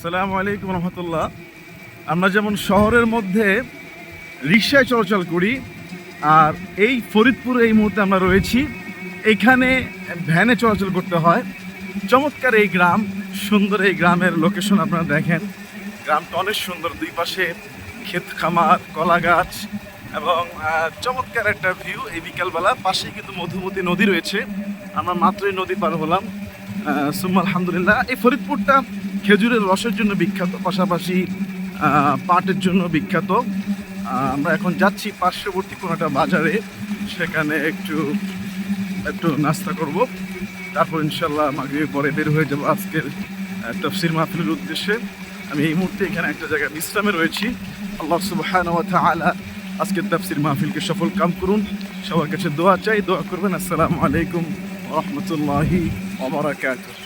আসসালামু আলাইকুম রহমতুল্লাহ। আমরা যেমন শহরের মধ্যে রিক্সায় চলাচল করি, আর এই ফরিদপুরে এই মুহূর্তে আমরা রয়েছি। এখানে ভ্যানে চলাচল করতে হয়। চমৎকার এই গ্রাম, সুন্দর এই গ্রামের লোকেশন আপনারা দেখেন। গ্রামটা অনেক সুন্দর, দুই পাশে ক্ষেত খামার, কলা গাছ, এবং চমৎকার একটা ভিউ এই বিকালবেলা। পাশেই কিন্তু মধুমতি নদী রয়েছে। আমরা মাত্রই নদী পার হলাম। সুম্মা আলহামদুলিল্লাহ। এই ফরিদপুরটা খেজুরের রসের জন্য বিখ্যাত, পাশাপাশি পাটের জন্য বিখ্যাত। আমরা এখন যাচ্ছি পার্শ্ববর্তী কোনো একটা বাজারে। সেখানে একটু একটু নাস্তা করব। তারপর ইনশাল্লাহ মাগরিবের পরে বের হয়ে যাব আজকের তফসির মাহফিলের উদ্দেশ্যে। আমি এই মুহূর্তে এখানে একটা জায়গায় বিশ্রামে রয়েছি। আল্লাহ সুবহানাহু ওয়া তাআলা আজকের তফসির মাহফিলকে সফল কাম করুন। সবার কাছে দোয়া চাই, দোয়া করবেন। আসসালামু আলাইকুম রাহমাতুল্লাহি ওয়া বারাকাতুহু।